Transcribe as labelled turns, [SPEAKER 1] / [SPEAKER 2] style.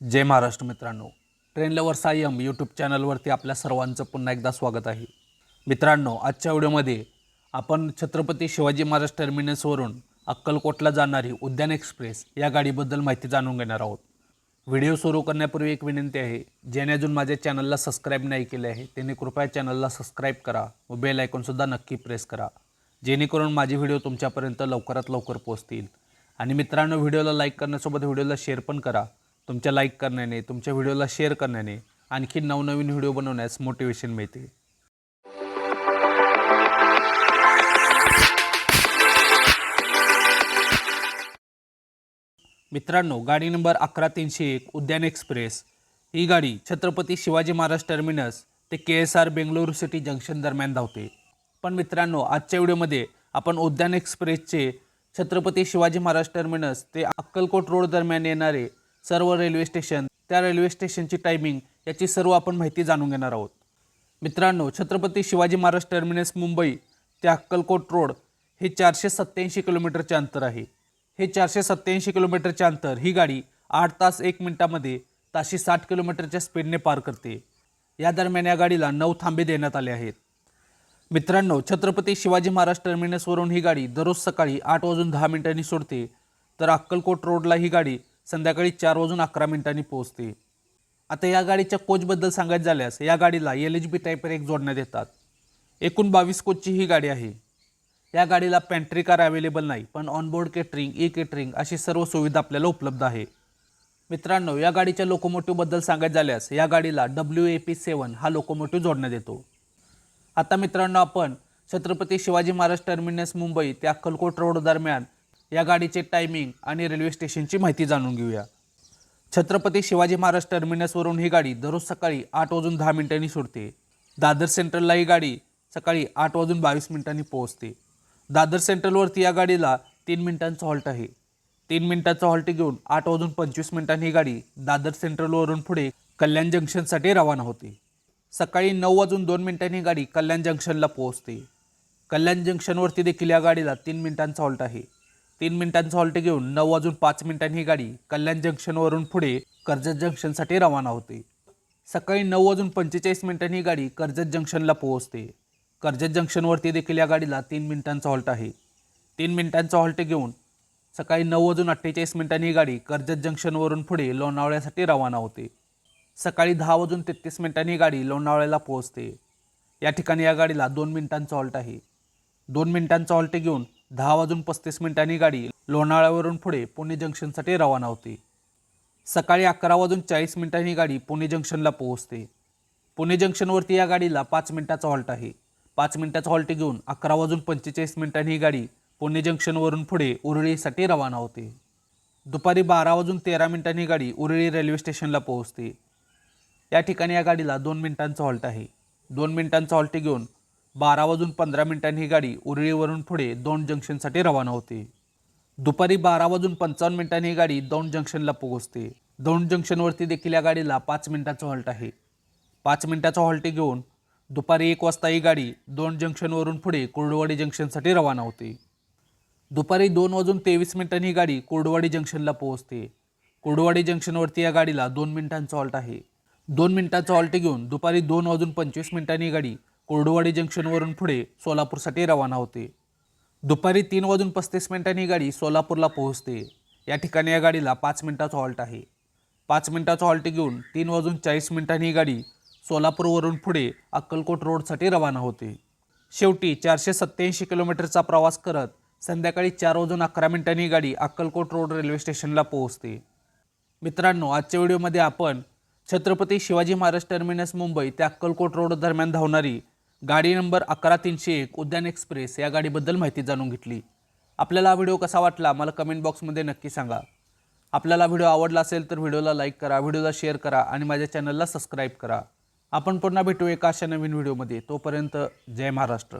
[SPEAKER 1] जय महाराष्ट्र मित्रांनो. Train lover Sayam YouTube चॅनलवरती आपल्या सर्वांचं पुन्हा एकदा स्वागत आहे. मित्रांनो आजच्या व्हिडिओमध्ये आपण छत्रपती शिवाजी महाराज टर्मिनसवरून अक्कलकोटला जाणारी उद्यान एक्सप्रेस या गाडीबद्दल माहिती जाणून घेणार आहोत. व्हिडिओ सुरू करण्यापूर्वी एक विनंती आहे ज्याने अजून माझ्या चॅनलला सबस्क्राईब नाही केले आहे त्यांनी कृपया चॅनलला सबस्क्राईब करा व बेल आयकॉनसुद्धा नक्की प्रेस करा. जेणेकरून माझे व्हिडिओ तुमच्यापर्यंत लवकरात लवकर पोहोचतील. आणि मित्रांनो व्हिडिओला लाईक करण्यासोबत व्हिडिओला शेअर पण करा. तुमच्या लाईक करण्याने तुमच्या व्हिडिओला शेअर करण्याने आणखी नवनवीन व्हिडिओ बनवण्यास मोटिवेशन मिळते. मित्रांनो गाडी नंबर अकरा तीनशे एक उद्यान एक्सप्रेस ही गाडी छत्रपती शिवाजी महाराज टर्मिनस ते K S R Bengaluru city junction दरम्यान धावते. पण मित्रांनो आजच्या व्हिडिओमध्ये आपण उद्यान एक्सप्रेसचे छत्रपती शिवाजी महाराज टर्मिनस ते अक्कलकोट रोड दरम्यान येणारे सर्व रेल्वे स्टेशन त्या रेल्वे स्टेशनची टायमिंग याची सर्व आपण माहिती जाणून घेणार आहोत. मित्रांनो छत्रपती शिवाजी महाराज टर्मिनस मुंबई ते अक्कलकोट रोड हे चारशे सत्त्याऐंशी किलोमीटरचे अंतर आहे. हे चारशे सत्त्याऐंशी किलोमीटरचे अंतर ही गाडी आठ तास एक मिनिटामध्ये ताशी साठ किलोमीटरच्या स्पीडने पार करते. या दरम्यान या गाडीला नऊ थांबे देण्यात आले आहेत. मित्रांनो छत्रपती शिवाजी महाराज टर्मिनसवरून ही गाडी दररोज सकाळी आठ वाजून दहा मिनिटांनी सोडते. तर अक्कलकोट रोडला ही गाडी संध्याकाळी चार वाजून अकरा मिनिटांनी पोहोचते. आता या गाडीच्या कोचबद्दल सांगायचं झाल्यास या गाडीला एल एच बी टाईपर एक जोडण्यात येतात एकूण बावीस कोचची ही गाडी आहे. या गाडीला पॅन्ट्री कार अवेलेबल नाही पण ऑनबोर्ड केटरिंग ई केटरिंग अशी सर्व सुविधा आपल्याला उपलब्ध आहे. मित्रांनो या गाडीच्या लोकोमोटिव्हबद्दल सांगायचं झाल्यास या गाडीला डब्ल्यू ए पी सेवन हा लोकोमोटिव्ह जोडण्यात येतो आता मित्रांनो आपण छत्रपती शिवाजी महाराज टर्मिनस मुंबई ते अक्कलकोट रोड दरम्यान या गाडीचे टायमिंग आणि रेल्वे स्टेशनची माहिती जाणून घेऊया. छत्रपती शिवाजी महाराज टर्मिनसवरून ही गाडी दररोज सकाळी आठ वाजून दहा मिनिटांनी सुटते दादर सेंट्रलला ही गाडी सकाळी आठ वाजून बावीस मिनिटांनी पोहोचते. दादर सेंट्रलवरती या गाडीला तीन मिनिटांचं हॉल्ट आहे. तीन मिनिटाचं हॉल्ट घेऊन आठ वाजून पंचवीस मिनिटांनी ही गाडी दादर सेंट्रलवरून पुढे कल्याण जंक्शनसाठी रवाना होते. सकाळी नऊ वाजून दोन मिनिटांनी ही गाडी कल्याण जंक्शनला पोहोचते. कल्याण जंक्शनवरती देखील या गाडीला तीन मिनिटांचा हॉल्ट आहे. तीन मिनिटांचा हॉल्ट घेऊन नऊ वाजून पाच मिनिटांनी ही गाडी कल्याण जंक्शनवरून पुढे कर्जत जंक्शनसाठी रवाना होते. सकाळी नऊ वाजून पंचेचाळीस मिनिटांनी ही गाडी कर्जत जंक्शनला पोहोचते. कर्जत जंक्शनवरती देखील या गाडीला तीन मिनिटांचा हॉल्ट आहे. तीन मिनिटांचा हॉल्ट घेऊन सकाळी नऊ वाजून अठ्ठेचाळीस मिनिटांनी ही गाडी कर्जत जंक्शनवरून पुढे लोणावळ्यासाठी रवाना होते. सकाळी दहा वाजून तेहतीस मिनिटांनी ही गाडी लोणावळ्याला पोहोचते. या ठिकाणी या गाडीला दोन मिनिटांचा हॉल्ट आहे. दोन मिनिटांचा हॉल्ट घेऊन दहा वाजून पस्तीस मिनिटांनी गाडी लोणावळ्यावरून पुढे पुणे जंक्शनसाठी रवाना होते. सकाळी अकरा वाजून चाळीस मिनिटांनी गाडी पुणे जंक्शनला पोहोचते. पुणे जंक्शनवरती या गाडीला पाच मिनिटाचा हॉल्ट आहे. पाच मिनिटाचा हॉल्ट घेऊन अकरा वाजून पंचेचाळीस मिनिटांनी ही गाडी पुणे जंक्शनवरून पुढे उरळीसाठी रवाना होते. दुपारी बारा वाजून तेरा मिनिटांनी गाडी उरळी रेल्वे स्टेशनला पोहोचते. या ठिकाणी या गाडीला दोन मिनिटांचा हॉल्ट आहे. दोन मिनिटांचा हॉल्ट घेऊन बारा वाजून पंधरा मिनिटांनी ही गाडी उरळीवरून पुढे दोन जंक्शनसाठी रवाना होते. दुपारी बारा वाजून पंचावन्न मिनिटांनी ही गाडी दौंड जंक्शनला पोहोचते. दौंड जंक्शनवरती देखील या गाडीला पाच मिनिटाचा हॉल्ट आहे. पाच मिनिटाचा हॉल्ट घेऊन दुपारी एक वाजता ही गाडी दोन जंक्शनवरून पुढे कुर्डवाडी जंक्शनसाठी रवाना होते. दुपारी दोन वाजून तेवीस मिनिटांनी ही गाडी कुर्डवाडी जंक्शनला पोहोचते. कुर्डवाडी जंक्शनवरती या गाडीला दोन मिनिटांचा हॉल्ट आहे. दोन मिनिटाचा हॉल्ट घेऊन दुपारी दोन वाजून पंचवीस मिनिटांनी ही गाडी कोरडवाडी जंक्शनवरून पुढे सोलापूरसाठी रवाना होते. दुपारी तीन वाजून पस्तीस मिनिटांनी ही गाडी सोलापूरला पोहोचते. या ठिकाणी या गाडीला पाच मिनिटाचा हॉल्ट आहे. पाच मिनिटाचा हॉल्ट घेऊन तीन वाजून चाळीस मिनिटांनी ही गाडी सोलापूरवरून पुढे अक्कलकोट रोडसाठी रवाना होते. शेवटी चारशे सत्त्याऐंशी किलोमीटरचा प्रवास करत संध्याकाळी चार वाजून अकरा मिनिटांनी ही गाडी अक्कलकोट रोड रेल्वे स्टेशनला पोहोचते. मित्रांनो आजच्या व्हिडिओमध्ये आपण छत्रपती शिवाजी महाराज टर्मिनस मुंबई ते अक्कलकोट रोड दरम्यान धावणारी गाडी नंबर अकरा तीनशे एक उद्यान एक्सप्रेस या गाडीबद्दल माहिती जाणून घेतली. आपल्याला हा व्हिडिओ कसा वाटला मला कमेंट बॉक्समध्ये नक्की सांगा. आपल्याला व्हिडिओ आवडला असेल तर व्हिडिओला लाईक करा व्हिडिओला शेअर करा आणि माझ्या चॅनलला सबस्क्राईब करा. आपण पुन्हा भेटू एका अशा नवीन व्हिडिओमध्ये. तोपर्यंत जय महाराष्ट्र.